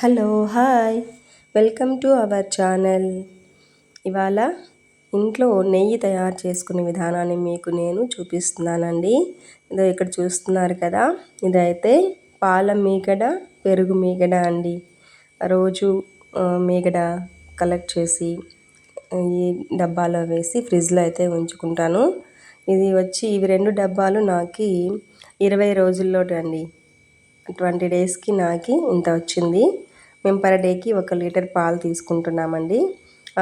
Hello hi. Welcome to our channel. ఇవాళ ఇంట్లో నెయ్యి తయారు చేసుకునే విధానాన్ని మీకు నేను చూపిస్తున్నానండి. ఇదో ఇక్కడ చూస్తున్నారు కదా. ఇదైతే పాల మీగడ పెరుగు మీగడ అండి. రోజు మీగడ కలెక్ట్ చేసి ఈ డబ్బాలో వేసి ఫ్రిడ్జ్లో అయితే ఉంచుకుంటాను. ఇది వచ్చి ఇవి రెండు డబ్బాలు నాకు ఇరవై రోజుల్లో అండి ట్వంటీ డేస్కి నాకు ఇంత వచ్చింది. మేము పర్ డేకి ఒక లీటర్ పాలు తీసుకుంటున్నామండి.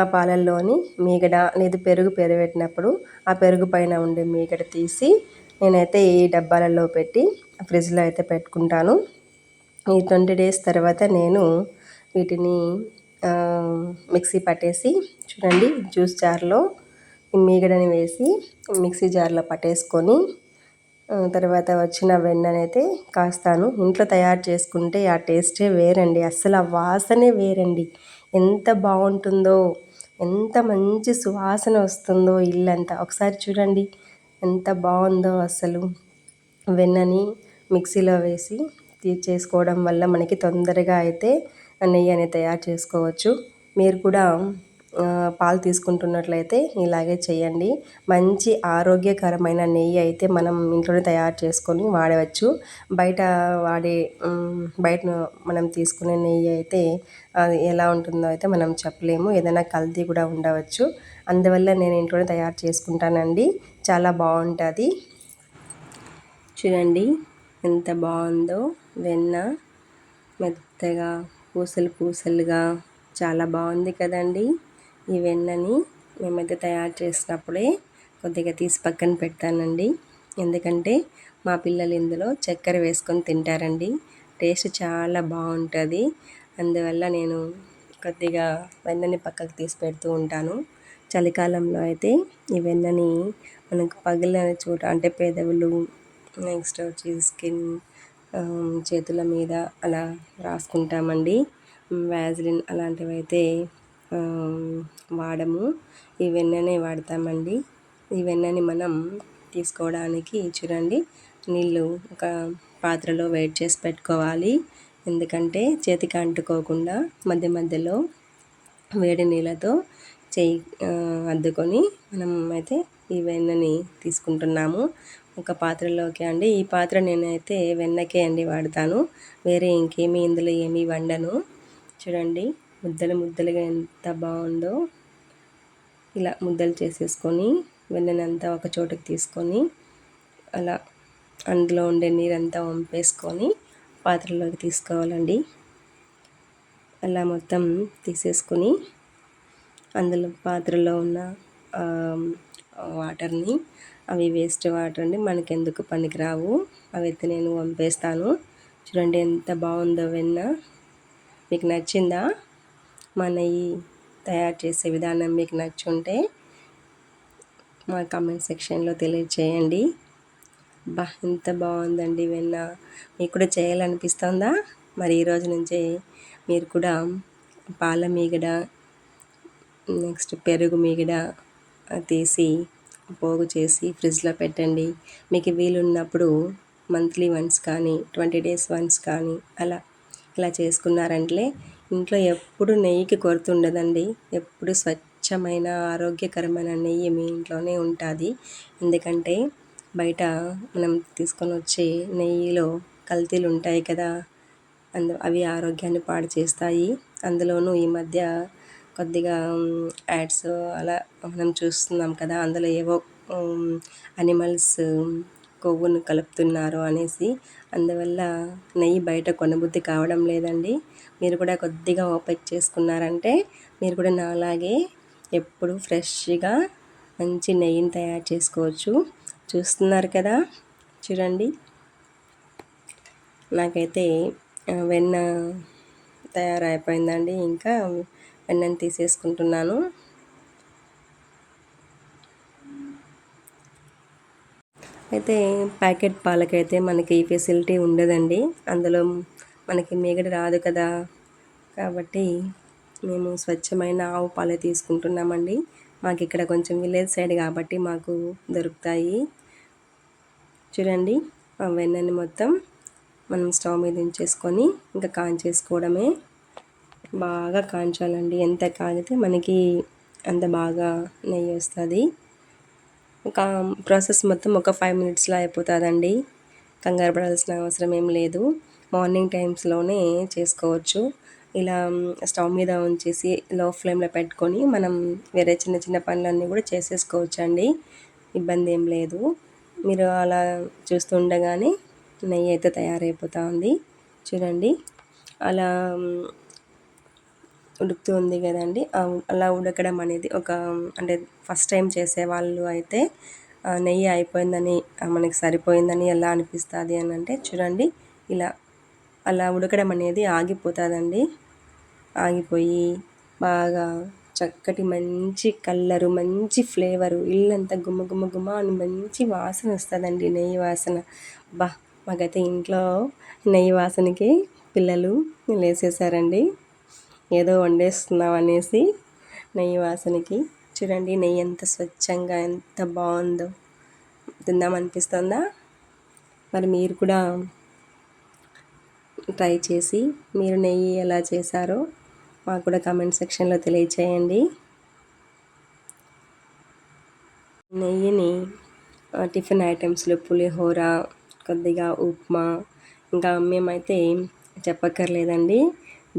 ఆ పాలల్లోని మీగడ లేదు పెరుగు పెరగబెట్టినప్పుడు ఆ పెరుగు పైన ఉండే మీగడ తీసి నేనైతే ఈ డబ్బాలలో పెట్టి ఫ్రిడ్జ్లో అయితే పెట్టుకుంటాను. ఈ ట్వంటీ డేస్ తర్వాత నేను వీటిని మిక్సీ పట్టేసి చూడండి జ్యూస్ జార్లో మీగడని వేసి మిక్సీ జార్లో పట్టేసుకొని తర్వాత వచ్చిన వెన్ననైతే కాస్తాను. ఇంట్లో తయారు చేసుకుంటే ఆ టేస్టే వేరండి. అస్సలు ఆ వాసనే వేరండి. ఎంత బాగుంటుందో ఎంత మంచి సువాసన వస్తుందో ఇల్లంతా. ఒకసారి చూడండి ఎంత బాగుందో అసలు వెన్నని మిక్సీలో వేసి చేసుకోవడం వల్ల మనకి తొందరగా అయితే నెయ్యి అనేది తయారు చేసుకోవచ్చు. మీరు కూడా పాలు తీసుకుంటున్నట్లయితే ఇలాగే చేయండి. మంచి ఆరోగ్యకరమైన నెయ్యి అయితే మనం ఇంట్లోనే తయారు చేసుకొని వాడవచ్చు. బయట వాడే బయట మనం తీసుకునే నెయ్యి అయితే అది ఎలా ఉంటుందో అయితే మనం చెప్పలేము. ఏదైనా కల్తీ కూడా ఉండవచ్చు. అందువల్ల నేను ఇంట్లోనే తయారు చేసుకుంటానండి. చాలా బాగుంటుంది. చూడండి ఎంత బాగుందో. వెన్న మెత్తగా పూసలు పూసలుగా చాలా బాగుంది కదండి. ఈ వెన్నని మేమైతే తయారు చేసినప్పుడే కొద్దిగా తీసి పక్కన పెడతానండి. ఎందుకంటే మా పిల్లలు ఇందులో చక్కెర వేసుకొని తింటారండి. టేస్ట్ చాలా బాగుంటుంది. అందువల్ల నేను కొద్దిగా వెన్నని పక్కకు తీసి పెడుతూ ఉంటాను. చలికాలంలో అయితే ఈ వెన్నని మనకు పగిలిన చోట అంటే పెదవులు నెక్స్ట్ వచ్చి స్కిన్ చేతుల మీద అలా రాసుకుంటామండి. వ్యాజిలిన్ అలాంటివి అయితే వాడము. ఈ వెన్ననే వాడతామండి. ఈ వెన్నని మనం తీసుకోవడానికి చూడండి. నీళ్ళు ఒక పాత్రలో వెయిట్ చేసి పెట్టుకోవాలి. ఎందుకంటే చేతికి అంటుకోకుండా మధ్య మధ్యలో వేడి నీళ్ళతో చేయి అద్దుకొని మనం అయితే ఈ వెన్నని తీసుకుంటున్నాము. ఒక పాత్రలోకి అండి. ఈ పాత్ర నేనైతే వెన్నకే అండి వాడతాను. వేరే ఇంకేమీ ఇందులో ఏమీ వండను. చూడండి. ముద్దలు ముద్దలుగా ఎంత బాగుందో ఇలా ముద్దలు చేసేసుకొని వెన్నెనంతా ఒక చోటుకి తీసుకొని అలా అందులో ఉండే నీరంతా వంపేసుకొని పాత్రలోకి తీసుకోవాలండి. అలా మొత్తం తీసేసుకొని అందులో పాత్రలో ఉన్న వాటర్ని అవి వేస్ట్ వాటర్ అండి మనకెందుకు పనికిరావు. అవి అయితే నేను వంపేస్తాను. చూడండి ఎంత బాగుందో వెన్న. మీకు నచ్చిందా? మన ఈ తయారు చేసే విధానం మీకు నచ్చుంటే మా కామెంట్ సెక్షన్లో తెలియచేయండి. బా ఎంత బాగుందండి వెన్న. మీకు కూడా చేయాలనిపిస్తుందా? మరి ఈరోజు నుంచే మీరు కూడా పాల మీగడ నెక్స్ట్ పెరుగు మీగడ తీసి పోగు చేసి ఫ్రిడ్జ్లో పెట్టండి. మీకు వీలున్నప్పుడు మంత్లీ వన్స్ కానీ ట్వంటీ డేస్ వన్స్ కానీ అలా ఇలా చేసుకున్నారంటే ఇంట్లో ఎప్పుడు నెయ్యికి కొరత ఉండదండి. ఎప్పుడు స్వచ్ఛమైన ఆరోగ్యకరమైన నెయ్యి మీ ఇంట్లోనే ఉంటుంది. ఎందుకంటే బయట మనం తీసుకొని వచ్చే నెయ్యిలో కల్తీలు ఉంటాయి కదా అందు అవి ఆరోగ్యాన్ని పాడు చేస్తాయి. అందులోనూ ఈ మధ్య కొద్దిగా యాడ్స్ అలా మనం చూస్తున్నాం కదా అందులో ఏవో అనిమల్స్ కొవ్వును కలుపుతున్నారు అనేసి అందువల్ల నెయ్యి బయట కొనబుద్ధి కావడం లేదండి. మీరు కూడా కొద్దిగా ఓపెక్ చేసుకున్నారంటే మీరు కూడా నాలాగే ఎప్పుడు ఫ్రెష్గా మంచి నెయ్యిని తయారు చేసుకోవచ్చు. చూస్తున్నారు కదా? చూడండి. నాకైతే వెన్న తయారైపోయిందండి. ఇంకా వెన్నని తీసేసుకుంటున్నాను. అయితే ప్యాకెట్ పాలకైతే మనకి ఈ ఫెసిలిటీ ఉండదండి. అందులో మనకి మేగడ రాదు కదా. కాబట్టి మేము స్వచ్ఛమైన ఆవు పాలే తీసుకుంటున్నామండి. మాకు ఇక్కడ కొంచెం విలేజ్ సైడ్ కాబట్టి మాకు దొరుకుతాయి. చూడండి ఆ వెన్నని మొత్తం మనం స్టవ్ మీద ఉంచేసుకొని ఇంకా కాంచేసుకోవడమే. బాగా కాంచాలండి. ఎంత కాగితే మనకి అంత బాగా నెయ్యి వస్తుంది. ఒక ప్రాసెస్ మొత్తం ఒక ఫైవ్ మినిట్స్లో అయిపోతుందండి. కంగారు పడాల్సిన అవసరం ఏం లేదు. మార్నింగ్ టైమ్స్లోనే చేసుకోవచ్చు. ఇలా స్టవ్ మీద ఉంచేసి లో ఫ్లేమ్లో పెట్టుకొని మనం వేరే చిన్న చిన్న పనులన్నీ కూడా చేసేసుకోవచ్చు అండి ఇబ్బంది ఏం లేదు. మీరు అలా చూస్తుండగానే నెయ్యి అయితే తయారైపోతూ ఉంది. చూడండి. అలా ఉడుకుతుంది కదండి. అలా ఉడకడం అనేది ఒక అంటే ఫస్ట్ టైం చేసే వాళ్ళు అయితే నెయ్యి అయిపోయిందని మనకి సరిపోయిందని ఎలా అనిపిస్తుంది అని అంటే చూడండి ఇలా అలా ఉడకడం అనేది ఆగిపోతుందండి. ఆగిపోయి బాగా చక్కటి మంచి కలరు మంచి ఫ్లేవరు ఇల్లంతా గుమ్మ గుమ్మ గుమ్మ అని మంచి వాసన వస్తుందండి నెయ్యి వాసన. బా మాకైతే ఇంట్లో నెయ్యి వాసనకి పిల్లలు లేసేసారండి. ఏదో వండేస్తున్నాం అనేసి నెయ్యి వాసనకి. చూడండి నెయ్యి ఎంత స్వచ్ఛంగా ఎంత బాగుందో. తిందామనిపిస్తుందా మరి మీరు కూడా ట్రై చేసి మీరు నెయ్యి ఎలా చేశారో మాకు కూడా కామెంట్ సెక్షన్లో తెలియచేయండి. నెయ్యిని టిఫిన్ ఐటమ్స్లో పులిహోర కొద్దిగా ఉప్మా ఇంకా మేమైతే చెప్పక్కర్లేదండి.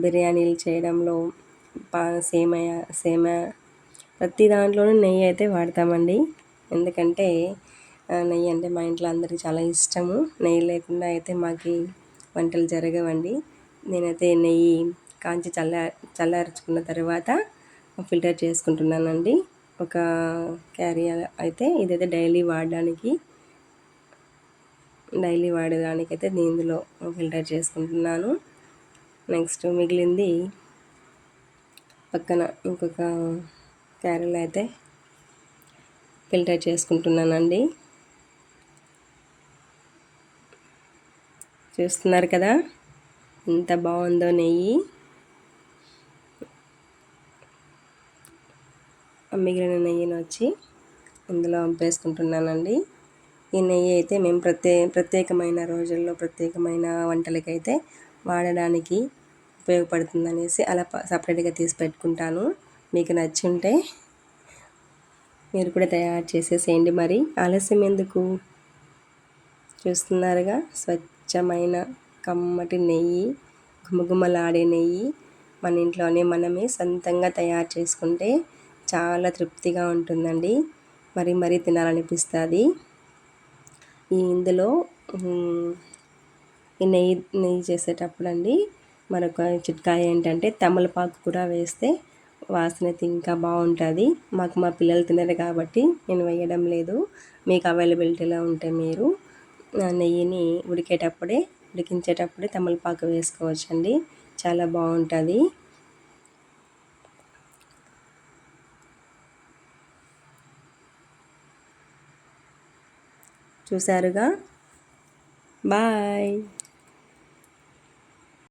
బిర్యానీలు చేయడంలో పా సేమయ సేమ ప్రతి దాంట్లోనూ నెయ్యి అయితే వాడతామండి. ఎందుకంటే నెయ్యి అంటే మా ఇంట్లో అందరికీ చాలా ఇష్టము. నెయ్యి లేకుండా అయితే మాకు వంటలు జరగవండి. నేనైతే నెయ్యి కాంచి చల్ల చల్లార్చుకున్న తర్వాత ఫిల్టర్ చేసుకుంటున్నానండి. ఒక క్యారీ అయితే ఇదైతే డైలీ వాడడానికి డైలీ వాడడానికి దీనిలో ఫిల్టర్ చేసుకుంటున్నాను. నెక్స్ట్ మిగిలింది పక్కన ఇంకొక క్యారెల్ అయితే ఫిల్టర్ చేసుకుంటున్నానండి. చూస్తున్నారు కదా? ఎంత బాగుందో నెయ్యి. మిగిలిన నెయ్యిని వచ్చి ఇందులో వేసుకుంటున్నానండి. ఈ నెయ్యి అయితే మేము ప్రత్యే ప్రత్యేకమైన రోజుల్లో ప్రత్యేకమైన వంటలకైతే వాడడానికి ఉపయోగపడుతుంది అనేసి అలా సపరేట్గా తీసి పెట్టుకుంటాను. మీకు నచ్చి ఉంటే మీరు కూడా తయారు చేసేసేయండి. మరి ఆలస్యం ఎందుకు? చూస్తున్నారుగా? స్వచ్ఛమైన కమ్మటి నెయ్యి గుమగుమలాడే నెయ్యి మన ఇంట్లోనే మనమే సొంతంగా తయారు చేసుకుంటే చాలా తృప్తిగా ఉంటుందండి. మరి మరీ తినాలనిపిస్తుంది. ఈ ఇందులో ఈ నెయ్యి నెయ్యి చేసేటప్పుడు అండి మరొక చిట్కా ఏంటంటే తమలపాకు కూడా వేస్తే వాసన అయితే ఇంకా బాగుంటుంది. మాకు మా పిల్లలు తినరు కాబట్టి నేను వేయడం లేదు. మీకు అవైలబిలిటీలో ఉంటే మీరు నెయ్యిని ఉడికేటప్పుడే ఉడికించేటప్పుడే తమలపాకు వేసుకోవచ్చండి. చాలా బాగుంటుంది. చూసారుగా? బాయ్.